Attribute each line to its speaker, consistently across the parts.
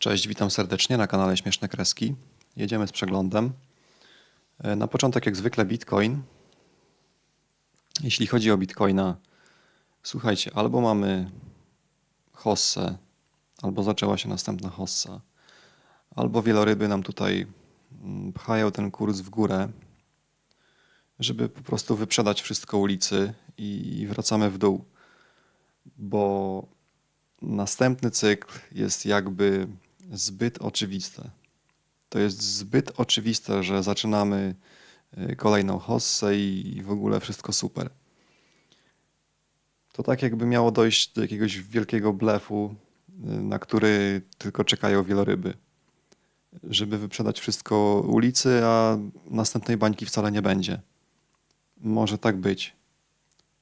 Speaker 1: Cześć, witam serdecznie na kanale Śmieszne Kreski. Jedziemy z przeglądem. E, Na początek, jak zwykle, Bitcoin. Jeśli chodzi o Bitcoina, słuchajcie, albo mamy hossę, albo zaczęła się następna hossa, albo wieloryby nam tutaj mm, pchają ten kurs w górę, żeby po prostu wyprzedać wszystko ulicy i wracamy w dół, bo następny cykl jest jakby zbyt oczywiste. To jest zbyt oczywiste, że zaczynamy y, kolejną hossę i w ogóle wszystko super. To tak jakby miało dojść do jakiegoś wielkiego blefu, y, na który tylko czekają wieloryby. Żeby wyprzedać wszystko ulicy, a następnej bańki wcale nie będzie. Może tak być.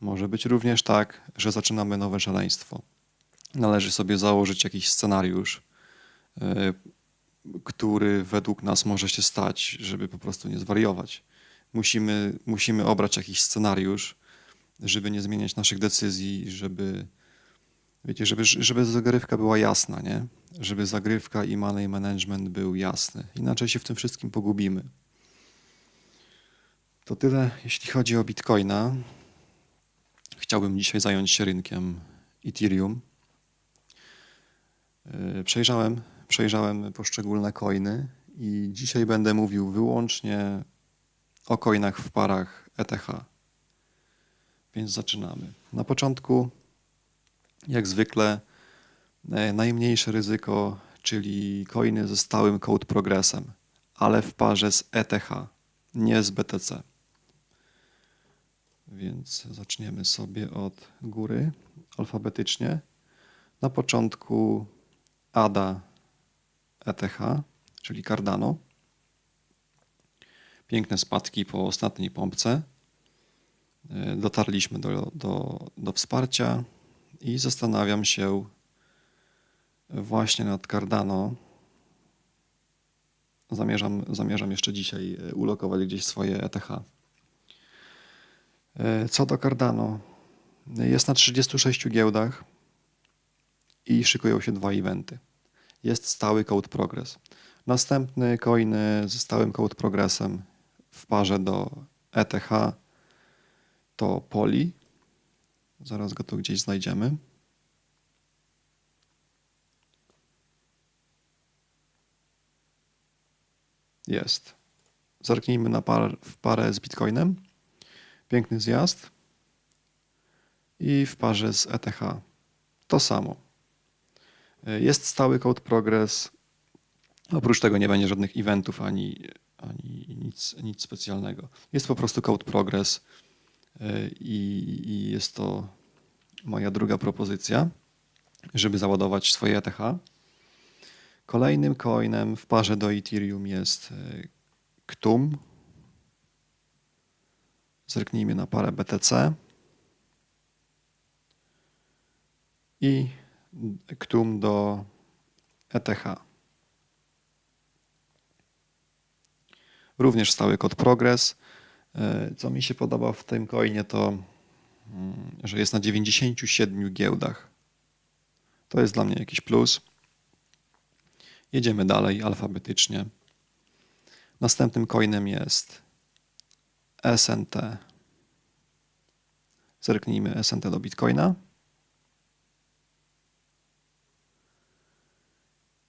Speaker 1: Może być również tak, że zaczynamy nowe szaleństwo należy sobie założyć jakiś scenariusz, który według nas może się stać, żeby po prostu nie zwariować. Musimy, musimy obrać jakiś scenariusz, żeby nie zmieniać naszych decyzji, żeby, wiecie, żeby, żeby zagrywka była jasna, nie? Żeby zagrywka i money management był jasny. Inaczej się w tym wszystkim pogubimy. To tyle, jeśli chodzi o Bitcoina. Chciałbym dzisiaj zająć się rynkiem Ethereum. Yy, Przejrzałem, przejrzałem poszczególne coiny i dzisiaj będę mówił wyłącznie o coinach w parach ETH. Więc zaczynamy. Na początku, jak zwykle, e, najmniejsze ryzyko, czyli coiny ze stałym code progresem, ale w parze z ETH, nie z BTC. Więc zaczniemy sobie od góry alfabetycznie. Na początku ADA ETH, czyli Cardano. Piękne spadki po ostatniej pompce. E, Dotarliśmy do, do, do wsparcia i zastanawiam się właśnie nad Cardano. Zamierzam, zamierzam jeszcze dzisiaj e, ulokować gdzieś swoje ETH. E, Co do Cardano, jest na 36 giełdach i szykują się dwa eventy. Jest stały code progress. Następny coiny ze stałym code progressem w parze do ETH to Poli. Zaraz go tu gdzieś znajdziemy. Jest. Zerknijmy na par, w parę z Bitcoinem. Piękny zjazd. I w parze z ETH to samo. Jest stały code progress. Oprócz tego nie będzie żadnych eventów ani, ani nic, nic specjalnego. Jest po prostu code progress y, i, i jest to moja druga propozycja, żeby załadować swoje ETH. Kolejnym coinem w parze do Ethereum jest y, KTUM. Zerknijmy na parę BTC. I KTUM do ETH. Również stały kod progress. E, Co mi się podoba w tym coinie to, mm, że jest na 97 giełdach. To jest dla mnie jakiś plus. Jedziemy dalej alfabetycznie. Następnym coinem jest SNT. Zerknijmy SNT do Bitcoina.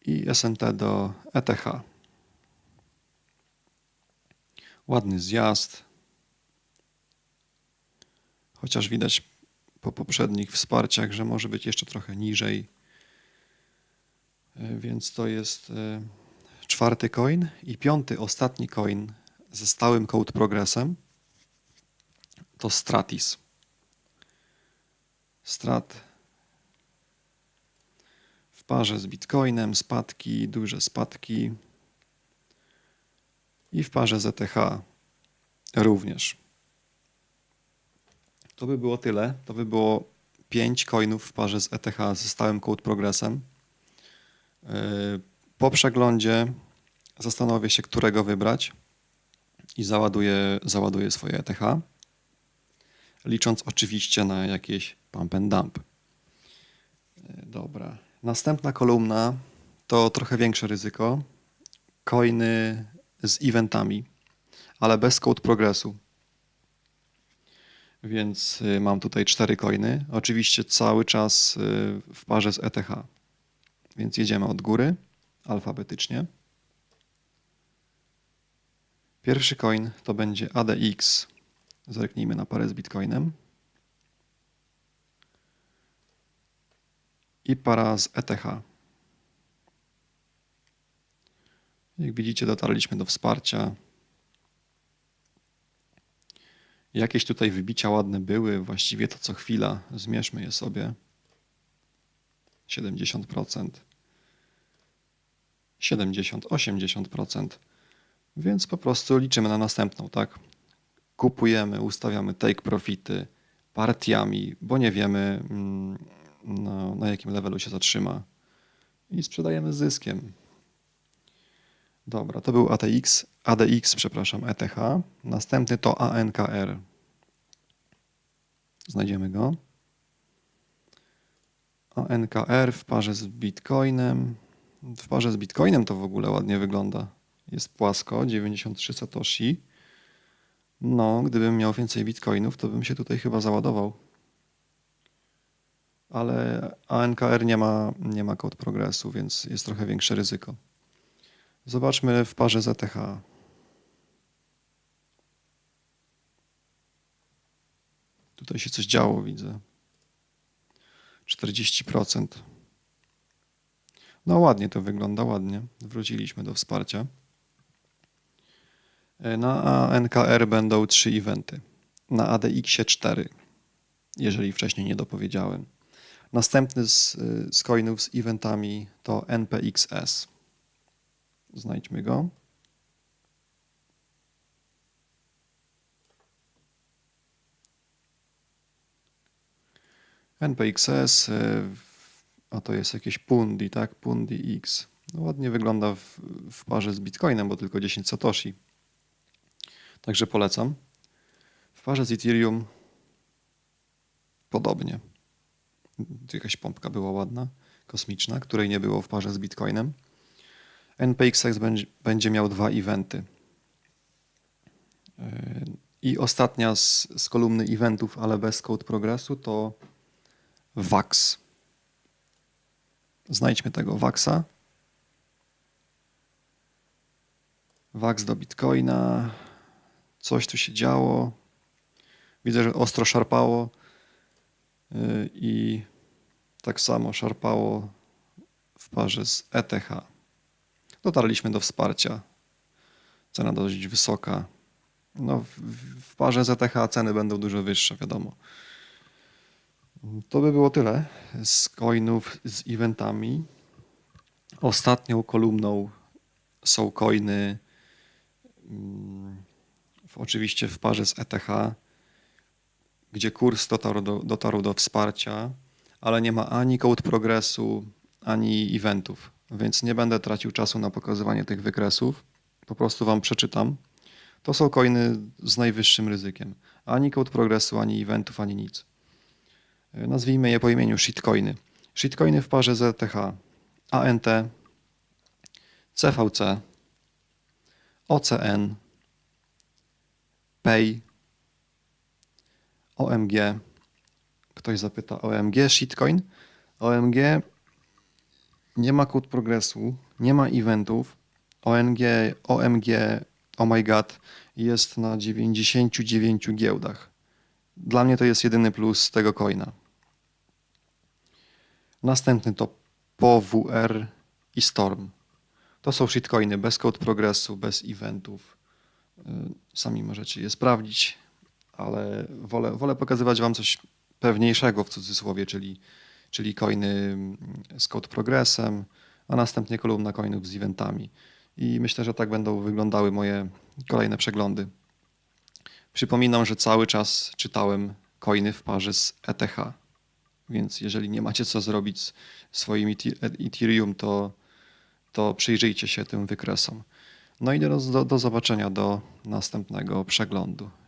Speaker 1: I SNT do ETH. Ładny zjazd. Chociaż widać po poprzednich wsparciach, że może być jeszcze trochę niżej. E, Więc to jest e, czwarty coin i piąty, ostatni coin ze stałym code progressem to Stratis. Strat parze z Bitcoinem, spadki, duże spadki. I w parze ETH również. To by było tyle. To by było 5 coinów w parze z ETH ze stałym code progressem. Yy, Po przeglądzie zastanowię się, którego wybrać i załaduję, załaduję swoje ETH. Licząc oczywiście na jakieś pump and dump. Yy, Dobra. Następna kolumna to trochę większe ryzyko. Coiny z eventami, ale bez code progresu. Więc y, mam tutaj cztery coiny. Oczywiście cały czas y, w parze z ETH. Więc jedziemy od góry alfabetycznie. Pierwszy coin to będzie ADX. Zerknijmy na parę z Bitcoinem. I para z ETH. Jak widzicie, dotarliśmy do wsparcia. Jakieś tutaj wybicia ładne były, właściwie to co chwila. Zmierzmy je sobie. 70%. 70, 80%. Więc po prostu liczymy na następną, tak? Kupujemy, ustawiamy take profity partiami, bo nie wiemy na, na jakim levelu się zatrzyma i sprzedajemy z zyskiem. Dobra, to był ATX, ADX, przepraszam, ETH. Następny to ANKR. Znajdziemy go. ANKR w parze z Bitcoinem. W parze z Bitcoinem to w ogóle ładnie wygląda. Jest płasko, 93 Satoshi. No, gdybym miał więcej Bitcoinów, to bym się tutaj chyba załadował. Ale ANKR nie ma, nie ma kod progresu, więc jest trochę większe ryzyko. Zobaczmy w parze ZTH. Tutaj się coś działo, widzę. 40%. No ładnie to wygląda, ładnie. Wróciliśmy do wsparcia. Na NKR będą trzy eventy. Na ADX 4, jeżeli wcześniej nie dopowiedziałem. Następny z, z coinów z eventami to NPXS. Znajdźmy go. NPXS, y, a to jest jakieś Pundi, tak? Pundi X. No ładnie wygląda w, w parze z Bitcoinem, bo tylko 10 Satoshi. Także polecam. W parze z Ethereum podobnie. Jakaś pompka była ładna, kosmiczna, której nie było w parze z Bitcoinem. NPXX będzie, miał dwa eventy. Yy, I ostatnia z, z kolumny eventów, ale bez code progresu, to VAX. Znajdźmy tego VAXa. VAX do Bitcoina. Coś tu się działo. Widzę, że ostro szarpało i tak samo szarpało w parze z ETH. Dotarliśmy do wsparcia. Cena dość wysoka. No, w, parze ZTH ceny będą dużo wyższe, wiadomo. To by było tyle z coinów z eventami. Ostatnią kolumną są coiny mm, w, oczywiście w parze z ETH, gdzie kurs dotarł do, dotarł do wsparcia, ale nie ma ani code progresu, ani eventów, więc nie będę tracił czasu na pokazywanie tych wykresów. Po prostu wam przeczytam. To są coiny z najwyższym ryzykiem. Ani code progresu, ani eventów, ani nic. Nazwijmy je po imieniu shitcoiny. Shitcoiny w parze ZTH, ANT, CVC, OCN, Pay, OMG. Ktoś zapyta OMG, shitcoin. OMG nie ma kod progresu, nie ma eventów. ONG, OMG, oh my god, jest na 99 giełdach. Dla mnie to jest jedyny plus tego coina. Następny to POWR i Storm. To są shitcoiny bez code progresu, bez eventów. Y, Sami możecie je sprawdzić, ale wolę, wolę pokazywać Wam coś pewniejszego w cudzysłowie, czyli, czyli coiny z code progresem, a następnie kolumna coinów z eventami. I myślę, że tak będą wyglądały moje kolejne przeglądy. Przypominam, że cały czas czytałem coiny w parze z ETH. Więc jeżeli nie macie co zrobić z swoim Ethereum, to, to przyjrzyjcie się tym wykresom. No i do, do zobaczenia do następnego przeglądu.